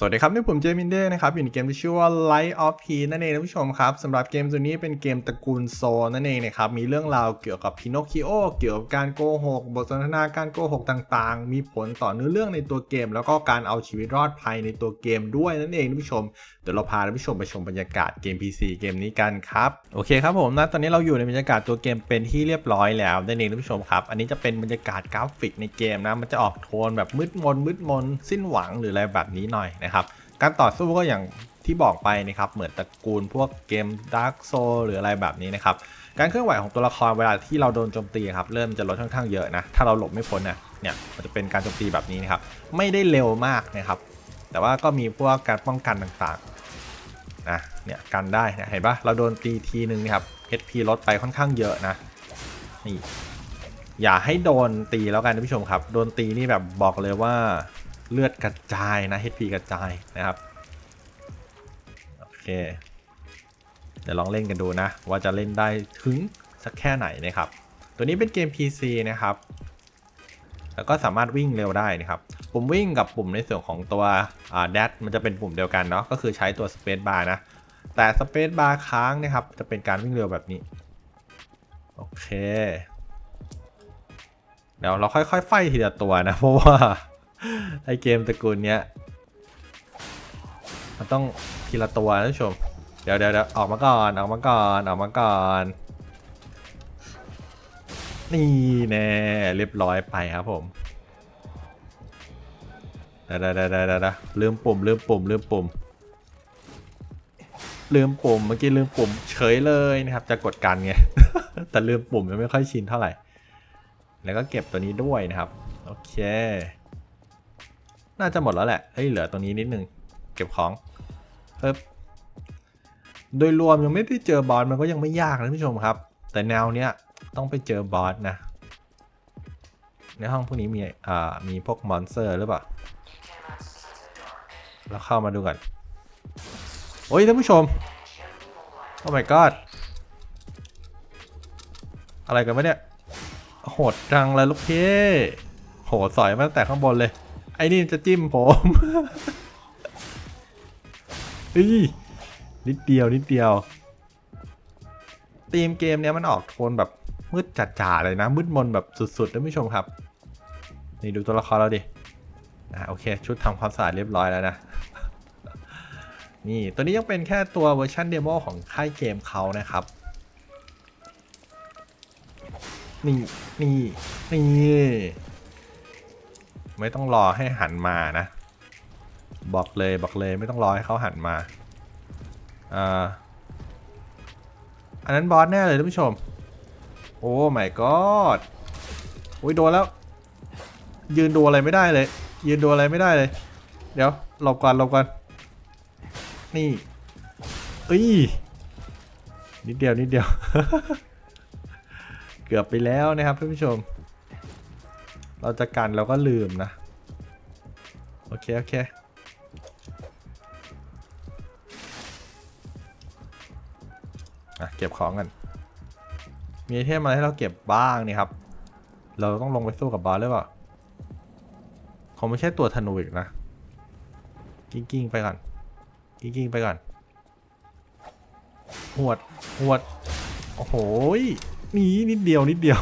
สวัสดีครับนี่ผมเจมินเด้นะครับอยู่ในเกมที่ชื่อว่า Light of P นั่นเองท่านผู้ชมครับสำหรับเกมตัวนี้เป็นเกมตระกูลโซนั่นเองนะครับมีเรื่องราวเกี่ยวกับพินอคคิโอเกี่ยวกับการโกหกบทสนทนาการโกหกต่างๆ มีผลต่อเนื้อเรื่องในตัวเกม แล้วก็การเอาชีวิตรอดภายในตัวเกมด้วยนั่นเองท่านผู้ชมเดี๋ยวเราพาท่านผู้ชมไปชมบรรยากาศเกม PC เกมนี้กันครับโอเคครับผมนะตอนนี้เราอยู่ในบรรยากาศตัวเกมเป็นที่เรียบร้อยแล้วนั่นเองท่านผู้ชมครับอันนี้จะเป็นบรรยากาศกราฟิกในเกมนะมันจะออกโทนแบบมืดมนมืดมนสิ้นหวังหรืออะไรแบบนี้หน่อยนะครับ การต่อสู้ก็อย่างที่บอกไปนะครับเหมือนตระกูลพวกเกม Dark Soul หรืออะไรแบบนี้นะครับการเคลื่อนไหวของตัวละครเวลาที่เราโดนโจมตีครับเริ่มจะลดค่อนข้างเยอะนะถ้าเราหลบไม่พ้นนะเนี่ยมันจะเป็นการโจมตีแบบนี้นะครับไม่ได้เร็วมากนะครับแต่ว่าก็มีพวกการป้องกันต่างๆนะเนี่ยกันได้นะเห็นปะเราโดนตีทีนึงนะครับ HP ลดไปค่อนข้างเยอะนะนี่อย่าให้โดนตีแล้วกันท่านผู้ชมครับ โดนตีนี่แบบบอกเลยว่า เลือดกระจายนะ HP กระจายนะครับ โอเค เดี๋ยวลองเล่นกันดูนะ ว่าจะเล่นได้ถึงสักแค่ไหนนะครับ ตัวนี้เป็นเกม PC นะครับ แล้วก็สามารถวิ่งเร็วได้นะครับ ปุ่มวิ่งกับปุ่มในส่วนของตัวอ่า dash มันจะเป็นปุ่มเดียวกันเนาะ ก็คือใช้ตัว space bar นะ แต่ space bar ค้างนะครับ จะเป็นการวิ่งเร็วแบบนี้ โอเคเดี๋ยวเราค่อยๆ ไฟทีละตัวนะ เพราะว่า ไอเกมตระกูลเนี้ย มันต้องทีละตัวนะชมเดี๋ยวเดี๋ยวเดี๋ยวออกมาก่อนออกมาก่อนออกมาก่อน นี่แน่เรียบร้อยไปครับผมเดี๋ยวเดี๋ยวเดี๋ยวเดี๋ยวเดี๋ยวลืมปุ่มลืมปุ่มลืมปุ่มลืมปุ่มเมื่อกี้ลืมปุ่มเฉยเลยนะครับ จะกดกันไง แต่ลืมปุ่มยังไม่ค่อยชินเท่าไหร่ แล้วก็เก็บตัวนี้ด้วยนะครับ โอเค น่าจะหมดแล้วแหละ เฮ้ย เหลือตัวนี้นิดนึง เก็บของปึ๊บโดยรวมยังไม่ได้เจอบอสมันก็ยังไม่ยากนะท่านผู้ชมครับ แต่แนวเนี้ยต้องไปเจอบอสนะ ในห้องพวกนี้มีอ่ามีพวกมอนสเตอร์หรือเปล่าเราเข้ามาดูกัน โอ้ยท่านผู้ชม โอ้ my god อะไรกันวะเนี่ย โหดจังเลยลูกพี่โหสอยมาตั้งแต่ข้างบนเลย ไอ้นี่จะจิ้มผมเฮ้ยนิดเดียวนิดเดียวธีมเกมเนี้ยมันออกโทนแบบมืดจัดๆเลยนะมืดมนแบบสุดๆท่านผู้ชมครับ นี่ดูตัวละครเราดิอ่าโอเค ชุดทำความสะอาดเรียบร้อยแล้วนะ นี่ตัวนี้ยังเป็นแค่ตัวเวอร์ชันเดโมของค่ายเกมเขานะครับ นี่ นี่ นี่ ไม่ต้องรอให้หันมานะ บอกเลยบอกเลยไม่ต้องรอให้เขาหันมาอ่าอันนั้นบอสแน่เลยท่านผู้ชม โอ้ my god โอ้ยโดนแล้ว ยืนดูอะไรไม่ได้เลย ยืนดูอะไรไม่ได้เลย เดี๋ยวหลบก่อนหลบก่อนนี่เอ้ยนิดเดียวนิดเดียว เกือบไปแล้วนะครับท่านผู้ชม เราจะกันเราก็ลืมนะ โอเค โอเค อะ เก็บของกัน มีไอเทมอะไรให้เราเก็บบ้างนี่ครับ เราต้องลงไปสู้กับบอสหรือเปล่าคงไม่ใช่ตัวธนูอีกนะ กิ้งกิ้งไปก่อน กิ้งกิ้งไปก่อน หวด หวด โอ้โหยนีนิดเดียวนิดเดียว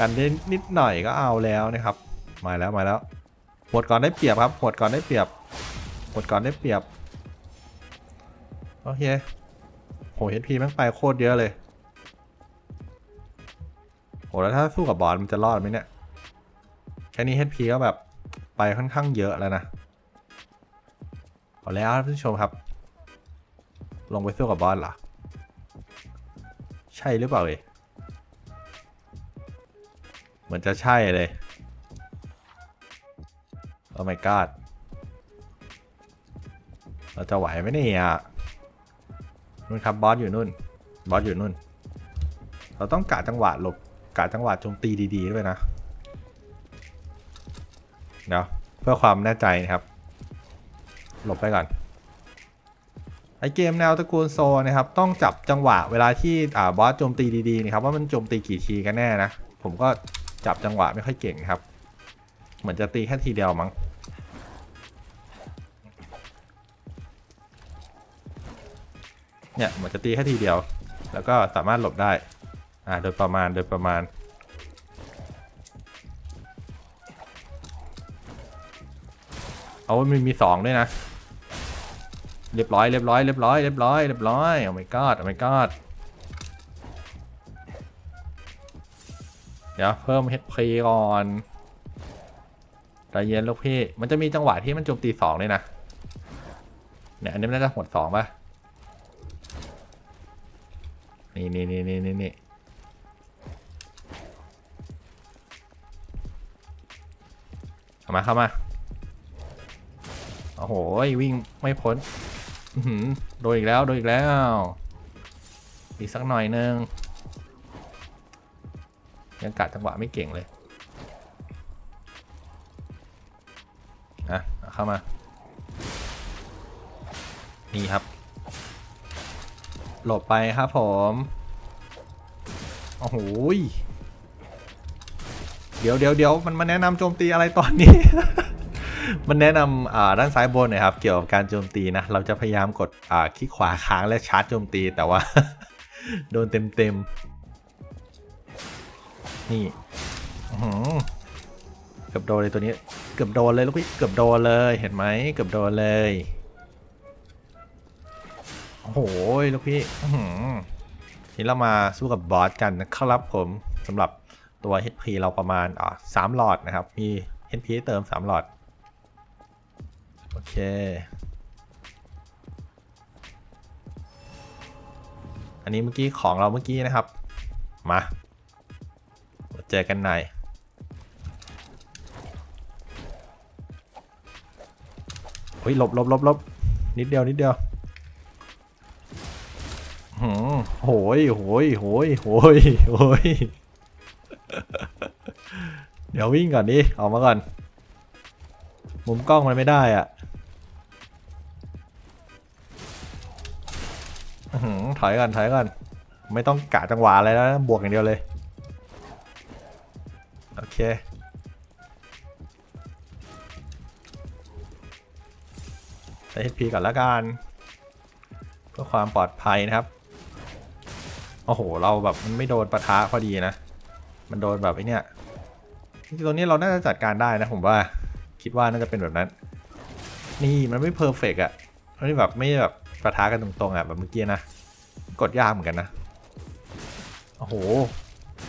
กันได้นิดหน่อยก็เอาแล้วนะครับ มาแล้วมาแล้วหวดก่อนได้เปรียบครับหวดก่อนได้เปรียบหดก่อนได้เปรียบโอเคโห HP แม่งไปโคตรเยอะเลยโหแล้วถ้าสู้กับบอสมันจะรอดไหมเนี่ยแค่นี้ HP ก็แบบไปค่อนข้างเยอะแล้วนะเอาแล้วท่านผู้ชมครับ ลงไปสู้กับบอสเหรอ ใช่หรือเปล่าเอ่ย เหมือนจะใช่เลย โอ้ my god เราจะไหวไหมเนี่ยนู่นครับบอสอยู่นู่น บอสอยู่นู่น เราต้องกะจังหวะหลบกะจังหวะโจมตีดีๆด้วยนะ เดี๋ยวเพื่อความแน่ใจนะครับ หลบไปก่อนไอเกมแนวตระกูลโซนะครับต้องจับจังหวะเวลาที่อ่าบอสโจมตีดีๆนะครับว่ามันโจมตีกี่ทีกันแน่นะ ผมก็ จับจังหวะไม่ค่อยเก่งครับ เหมือนจะตีแค่ทีเดียวมั้งเนี่ยเหมือนจะตีแค่ทีเดียว แล้วก็สามารถหลบได้อ่าโดยประมาณโดยประมาณ เอามันมีสองด้วยนะ เรียบร้อยเรียบร้อยเรียบร้อยเรียบร้อยเรียบร้อยโอ้ my god โอ้ my god ดี๋ยวเพิ่ม HP ก่อนใจเย็นลูกพี่ มันจะมีจังหวะที่มันโจมตีสองเลยนะ เนี่ยอันนี้มันน่าจะหดสองป่ะ นี่นี่นี่นี่นี่นี่เข้ามาเข้ามา โอ้โห วิ่งไม่พ้นโดนอีกแล้ว โดนอีกแล้ว อีกสักหน่อยนึง ยังกัดจังหวะไม่เก่งเลยอะเข้ามา นี่ครับ หลบไปครับผม โอ้โหเดี๋ยวเดี๋ยวเดี๋ยวมันมาแนะนำโจมตีอะไรตอนนี้ มันแนะนำอ่าด้านซ้ายบนนะครับ เกี่ยวกับการโจมตีนะ เราจะพยายามกดอ่าคลิกขวาค้างและชาร์จโจมตีแต่ว่า โดนเต็มเต็ม นี่เกือบโดนเลยตัวนี้ เกือบโดนเลยลูกพี่ เกือบโดนเลย เห็นไหมเกือบโดนเลย โอ้โหลูกพี่ทีนี้เรามาสู้กับบอสกันนะครับผมสำหรับตัว HP เราประมาณอ่าสามหลอดนะครับ มี HP เติมสามหลอด โอเคอันนี้เมื่อกี้ของเราเมื่อกี้นะครับ มา เจอกันหน่อยเฮ้ยหลบหลบหลบหลบนิดเดียวนิดเดียวหืมโหยโหยโหยโหยโหยเดี๋ยววิ่งก่อนดิออกมาก่อน มุมกล้องมันไม่ได้อะอื้อหือถอยก่อนถอยก่อน ไม่ต้องกะจังหวะอะไรแล้วบวกอย่างเดียวเลย ใส่ HP ก่อนละกันเพื่อความปลอดภัยนะครับ โอ้โห เราแบบมันไม่โดนปะทะพอดีนะ มันโดนแบบไอ้เนี่ยจริงๆตัวนี้เราน่าจะจัดการได้นะผมว่า คิดว่าน่าจะเป็นแบบนั้น นี่มันไม่เพอร์เฟกอะมันไม่แบบไม่แบบปะทะกันตรงๆอะแบบเมื่อกี้นะ กดยากเหมือนกันนะ โอ้โห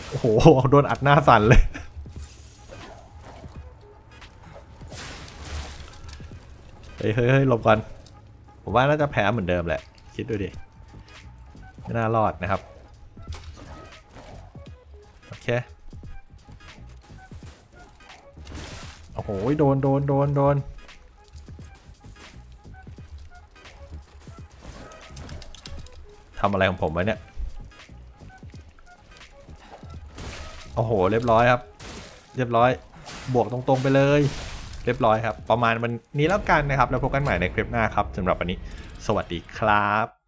โอ้โห โดนอัดหน้าสั่นเลย เฮ้ยเฮ้ยเฮ้ยหลบก่อน ผมว่าน่าจะแพ้เหมือนเดิมแหละ คิดดูดิ ไม่น่ารอดนะครับ โอเค โอ้โห โดน โดน โดน โดน ทำอะไรของผมวะเนี่ย โอ้โห เรียบร้อยครับ เรียบร้อย บวกตรง ๆ ไปเลย เรียบร้อยครับ ประมาณวันนี้แล้วกันนะครับ แล้วพบกันใหม่ในคลิปหน้าครับสำหรับวันนี้ สวัสดีครับ